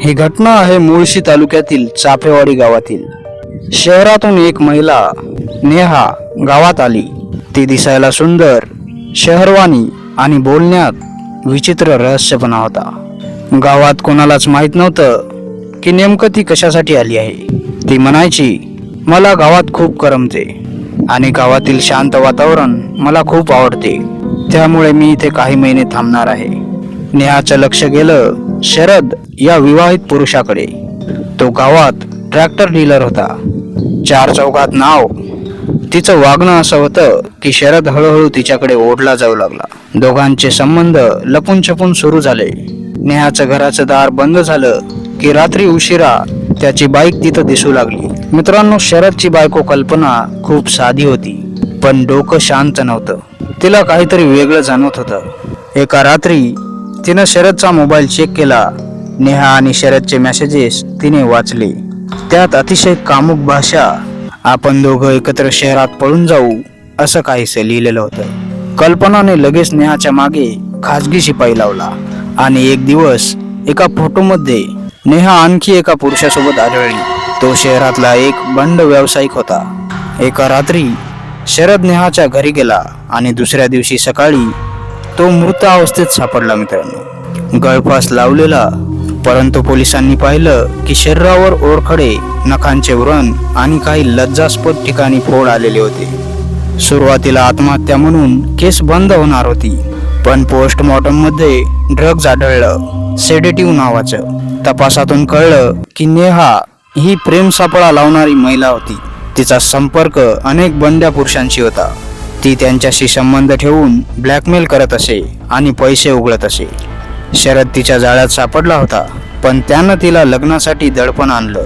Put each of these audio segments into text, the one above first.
ही घटना आहे मुळशी तालुक्यातील चाफेवाडी गावातील. शहरातून एक महिला नेहा गावात आली. ती दिसायला सुंदर शहरवाणी आणि बोलण्यात विचित्र रहस्यपणा होता. गावात कोणालाच माहीत नव्हतं की नेमकं ती कशासाठी आली आहे. ती म्हणायची मला गावात खूप करमते आणि गावातील शांत वातावरण मला खूप आवडते. त्यामुळे मी इथे काही महिने थांबणार आहे. नेहाचं लक्ष गेलं शरद या विवाहित पुरुषाकडे. तो गावात ट्रॅक्टर डीलर होता. चार चौकात नाव. तिचं वागणं असं होतं की शरद हळूहळू तिच्याकडे ओढला जाऊ लागला. दोघांचे संबंध लपून छपून सुरू झाले. नेहाचं घराचं दार बंद झालं की रात्री उशिरा त्याची बाईक तिथं दिसू लागली. मित्रांनो शरदची बायको कल्पना खूप साधी होती पण डोकं शांत नव्हतं. तिला काहीतरी वेगळं जाणवत होतं. एका रात्री तिनं शरदचा मोबाईल चेक केला. नेहा आणि शरदचे मेसेजेस तिने वाचले. त्यात अतिशय कामुक भाषा आपण दोघं एकत्र शहरात पळून जाऊ असं काहीसं लिहिलेलं होतं. कल्पनाने लगेच नेहाच्या मागे खाजगी शिपाई लावला आणि एक दिवस एका फोटोमध्ये नेहा आणखी एका पुरुषासोबत आढळली. तो शहरातला एक बंड व्यावसायिक होता. एका रात्री शरद नेहाच्या घरी गेला आणि दुसऱ्या दिवशी सकाळी तो मृत अवस्थेत सापडला मित्रांनो. गळफास लावलेला परंतु पोलिसांनी पाहिलं की शरीरावर ओरखडे नखांचे व्रण आणि काही लज्जास्पद ठिकाणी फोड आलेले होते. सुरुवातीला आत्महत्या म्हणून केस बंद होणार होती पण पोस्टमॉर्टममध्ये ड्रग्ज आढळलं सेडेटिव्ह नावाचं. तपासातून कळलं की नेहा ही प्रेम सापळा लावणारी महिला होती. तिचा संपर्क अनेक बंड्या पुरुषांशी होता. ती त्यांच्याशी संबंध ठेवून ब्लॅकमेल करत असे आणि पैसे उघडत असे. शरद तिच्या जाळ्यात सापडला होता पण त्यानं तिला लग्नासाठी दडपण आणलं.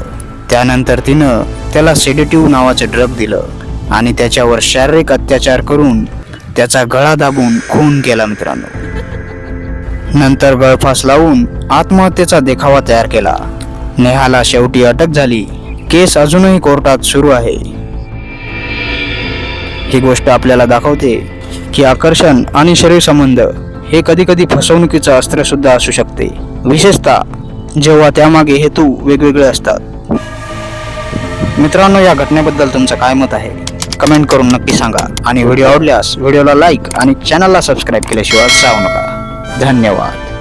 त्यानंतर तिनं त्याला सेडेटिव्ह नावाचं ड्रग दिलं आणि त्याच्यावर शारीरिक अत्याचार करून त्याचा गळा दाबून खून केला मित्रांनो. नंतर गळफास लावून आत्महत्येचा देखावा तयार केला. नेहाला शेवटी अटक झाली. केस अजूनही कोर्टात सुरू आहे. ही गोष्ट आपल्याला दाखवते की आकर्षण आणि शरीर संबंध हे कधी कधी फसवणुकीचं अस्त्र सुद्धा असू शकते. विशेषतः जेव्हा त्यामागे हेतू वेगवेगळे असतात. मित्रांनो या घटनेबद्दल तुमचं काय मत आहे? कमेंट करून नक्की सांगा. आणि व्हिडिओ आवडल्यास व्हिडिओला लाईक आणि चॅनलला सबस्क्राईब केल्याशिवाय जाऊ नका. धन्यवाद.